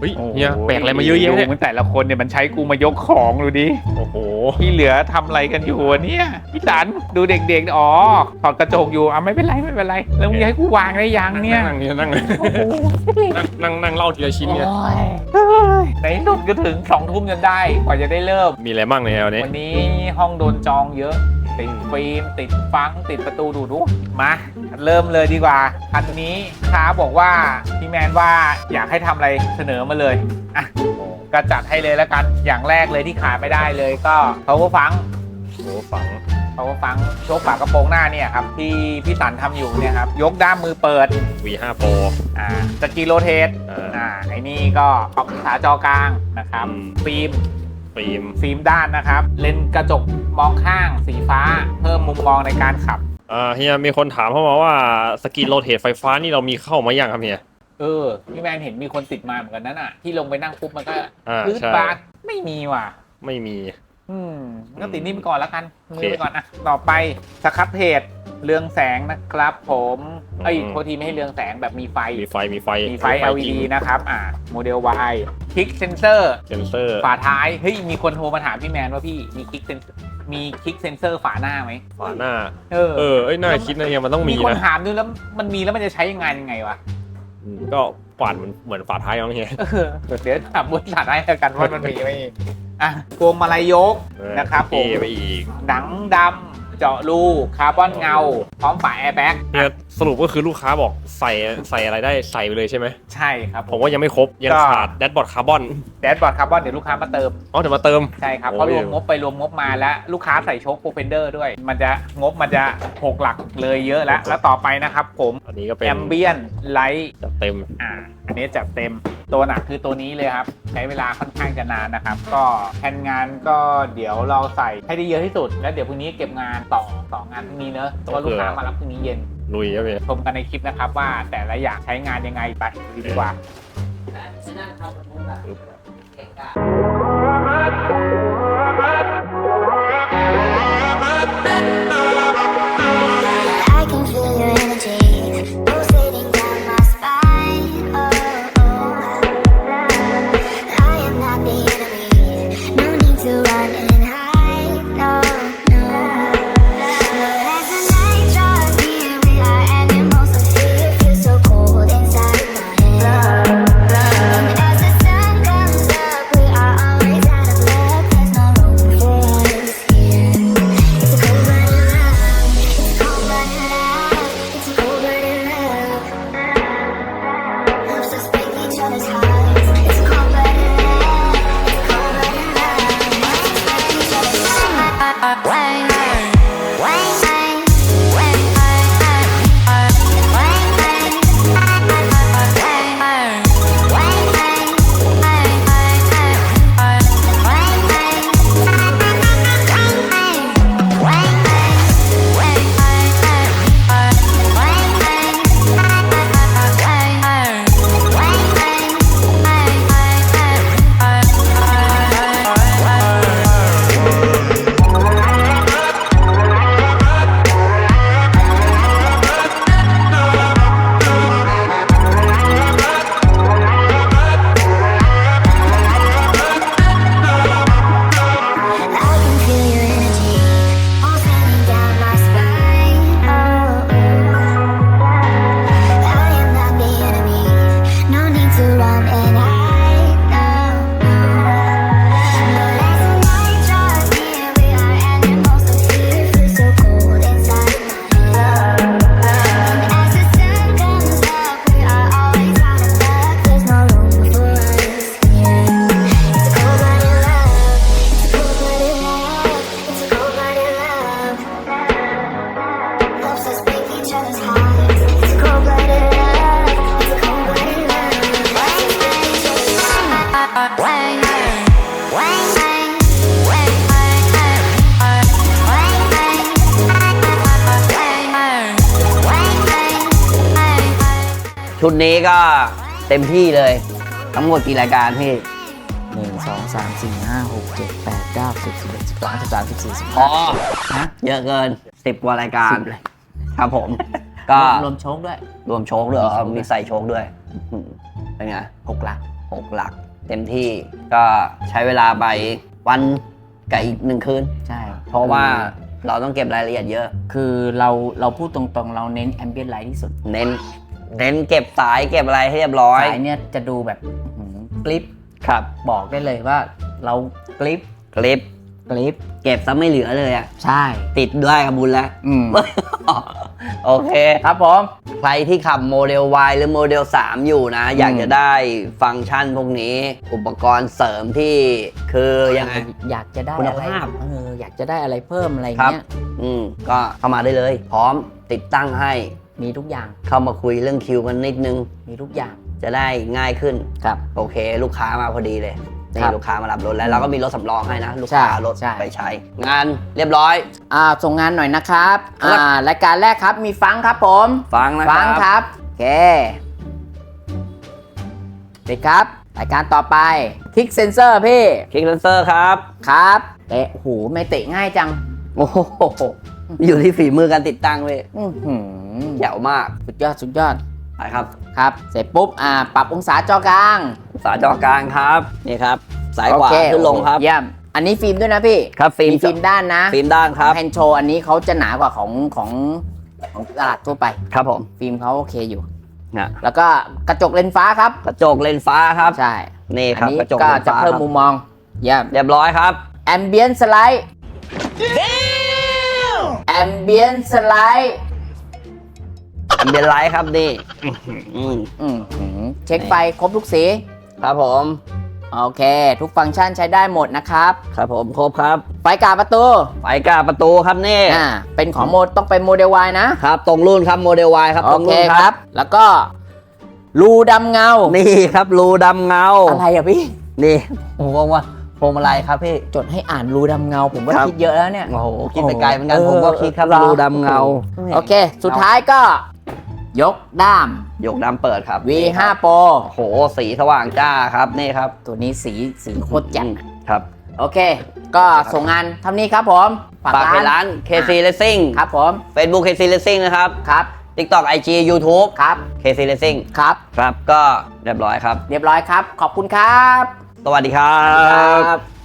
เฮ้ยเฮียแบกอะไรมาเยอะแยะเนี่ยดูมันแต่ละคนเนี่ยมันใช้กูมายกของดูดิ โอ้โห ที่เหลือทำอะไรกันอยู่วะเนี่ยพี่สันดูเด็กๆ อ๋อถอดกระจกอยู่อะไม่เป็นไรไม่เป็นไร แล้วมึงจะให้กูวางได้ยังเนี่ยนั่งเนี่ยนั่งเลยโอ้โหนั่งนั่งนั่งเล่าทีละชิ้นเนี่ยโอ้ยเฮ้ยไหนสุดก็ถึงสองทุ่มจนได้ กว่าจะได้เริ่ม มีอะไรบ้างเนี่ยวันนี้วันนี้ห้องโดนจองเยอะ ติดฟิล์มติดฟังติดประตูดูดูมาเริ่มเลยดีกว่าคันนี้ค้าบอกว่าพี่แมนว่าอยากให้ทำอะไรเสนอมาเลยอะก็จัดให้เลยแล้วกันอย่างแรกเลยที่ขาดไม่ได้เลยก็ power ฟังโอ้โหฝัง power ฟังโชคฝากระโปรงหน้าเนี่ยครับที่พี่สันทำอยู่เนี่ยครับยกด้ามมือเปิด V5 Pro อ่าสกีโรเทสอ่า อ่าไอ้นี่ก็ปรับองศาจอกลางนะครับอืม ฟิล์ม ฟิล์ม ฟิล์มด้านนะครับ เลนส์กระจกมองข้างสีฟ้า เพิ่มมุมมองในการขับ อ่าเฮียมีคนถามเข้ามาว่าสกินโรเทตไฟฟ้านี่เรามีเข้ามายังครับเฮีย เออพี่แมนเห็นมีคนติดมาเหมือนกันนั่นอะ ที่ลงไปนั่งปุ๊บมันก็อ่าพื้นใช่ บาสไม่มีว่ะ ไม่มี อืมก็ติดนี่ไปก่อนแล้วกันโอมืเคอไปก่อนอะ ต่อไปสครับเพจ เรืองแสงนะครับ ผมเอ้ยอืมโทษทีไม่ให้เรืองแสงแบบมีไฟ มีไฟ มีไฟ มีไฟ LED นะครับ อ่า โมเดล Y คลิกเซนเซอร์ เซนเซอร์ ฝาท้าย เฮ้ย มีคนโทรมาถามพี่แมนว่าพี่มีคลิกเซนมีคลิกเซนเซอร์ฝาหน้าไหม ฝาหน้า เออ เออ เอ้ย น่าคิดนะเฮียมันต้องมีมีคนนะถามด้วยแล้วมันมีแล้วมันจะใช้ยังไงยังไงวะอืมก็ฝาดเหมือนเหมือนฝาท้ายของเฮียเออเดี๋ยวถามบริษัทให้แล้วกันว่ามันมีไหมอะพวงมาลัยยกนะครับผมเอไปอีกหนังดำ เจาะรูคาร์บอนเงา พร้อมฝาแอร์แบ็ก สรุปก็คือลูกค้าบอกใส่ใส่อะไรได้ใส่ไปเลยใช่ไหมใช่ครับผมว่ายังไม่ครบ ยังก็ขาดแดชบอร์ดคาร์บอนแดชบอร์ดคาร์บอนเดี๋ยวลูกค้ามาเติมอ๋อเดี๋ยวมาเติมใช่ครับโอ้เพราะรยวมงบไปรวมงบมาแล้วลูกค้าใส่โชคโปรเฟนเดอร์ด้วย มันจะงบมันจะหกหลักเลยเยอะแล้ว แล้วต่อไปนะครับผมอันนี้ก็เป็นแอมเบียนไลท์จัดเต็มอ่าอันนี้จัดเต็มตัวหนักคือตัวนี้เลยครับ ใช้เวลาค่อนข้างจะนานนะครับ ก็แผนงานก็เดี๋ยวเราใส่ให้ได้เยอะที่สุด แล้วเดี๋ยวพรุ่งนี้เก็บงานต่อต่องานพรุ่งนี้เนอะเพราะว่าลูกค้ามารับพรุ่งนี้เย็น ลุยครับพี่ชมกันในคลิปนะครับว่าแต่ละอย่างใช้งานยังไงไปดูดีกว่า I ชุดนี้ก็เต็มที่เลย ทั้งหมดกี่รายการพี่หนึ่งสองสามสี่ห้าหกเจ็ดแปดเก้าสิบสิบเอ็ดสิบสองสิบสามสิบสี่สิบพห้าอฮะเยอะเกินสิบกว่ารายการสิบเลยครับผม ก็รวมโชคด้วย รวมโชคด้วยเหรอมีโชคด้วยมีใส่โชคด้วยอืมเป็นไง หกหลัก6หลักเต็มที่ก็ใช้เวลาไปวันกับอีกหนึ่งคืน ใช่เพราะว่าเราต้องเก็บรายละเอียดเยอะ คือเราเราพูดตรงๆ เราเน้นแอมเบียนไลท์ที่สุด เน้น เน้นเก็บสายเก็บอะไรให้เรียบร้อย สายเนี่ยจะดูแบบอื้อหือกลิปครับ บอกได้เลยว่าเรากลิปคลิปกลิปเก็บซะไม่เหลือเลยอะใช่ ติดด้วยกับบุญแล้ว อืม โอเค ครับผม ใครที่ขับโมเดล Y หรือโมเดล 3 อยู่นะ อยากจะได้ฟังก์ชันพวกนี้ อุปกรณ์เสริมที่คือยังไง อยากจะได้คุณอะไรภาพ เอออยากจะได้อะไรเพิ่มอะไรครับเงี้ย อืม ก็เข้ามาได้เลย พร้อมติดตั้งให้ มีทุกอย่าง เข้ามาคุยเรื่องคิวกันนิดนึง มีทุกอย่าง จะได้ง่ายขึ้น ครับ โอเค ลูกค้ามาพอดีเลย นี่ครับลูกค้ามารับรถแล้วเราก็มีรถสำรองให้นะ ลูกใช่ค้ารถใช่ ไปใช้ งานเรียบร้อย อ่าส่งงานหน่อยนะครับ ครับ อ่ารายการแรกครับมีฟังครับผม ฟังนะคฟังรับครับ โอเคเด็กครับ รายการต่อไปคลิกเซนเซอร์พี่ คลิกเลนเซอร์ครับ ครับ เตะหูไม่เตะง่ายจัง โอ้โห อยู่ที่ฝีมือการติดตั้งเว้ยอื้อหือแจ๋วมากสุดยอดสุดยอดไปครับครับ เสร็จปุ๊บอ่าปรับองศาจอกลางฝาจอกลางครับ นี่ครับ สายขวาโอเคขึ้นลงครับ เยี่ยมอันนี้ฟิล์มด้วยนะพี่ครับฟิล์ม มีฟิล์มด้านนะฟิล์มด้านครับ แฮนด์โชว์อันนี้เขาจะหนากว่าของของของตลาดทั่วไป ครับผมฟิล์มเขาโอเคอยู่ นะแล้วก็กระจกเลนส์ฟ้าครับ กระจกเลนส์ฟ้าครับ ใช่ นี่อัครับนี้กระจกก็เลนส์จะฟ้าเพิ่มครับมุมมอง เยี่ยมเรียบร้อยครับ แอมเบียนสไลด์แอ มเบียนสไลด์อันเบนไลท์ครับนี่อืมอืมหือเช็คไฟครบทุกสี ครับผม โอเค ทุกฟังก์ชันใช้ได้หมดนะครับ ครับผมครบครับ ไฟกาประตูไฟกาประตูครับนี่อ่าเป็นของโมดต้องเป็นโมเดล Y นะ ครับตรงรุ่นครับโมเดล Y ครับโอตรงเครุ่นคครัรับ บ แล้วก็รูดำเงา นี่ครับรูดำเงาอะไรอะพี่ นี่ผมว่าว่า พวงมาลัยครับพี่จดให้อ่านรูดำเงา ผมว่าครับ คิดเยอะแล้วเนี่ย โอ้โหคิดไปไกลเหมือนกันเออผมก็คิดครับเหรอรูดำเงา โอเค สุดท้ายก็ ยกด้ามหยกดำเปิดครับ V5 Pro โอ้โหสีสว่างจ้าครับนี่ครับตัวนี้สีสีโคตรจัดครับโอเค ก็ส่งงานเท่านี้ครับผมฝากฝากเพจร้าร้านน KC Racing ครับผม Facebook KC Racing นะครับ ครับ TikTok IG YouTube ครับ KC Racing ครับ ครับก็เรียบร้อยครับ เรียบร้อยครับ ขอบคุณครับ สวัสดีครับ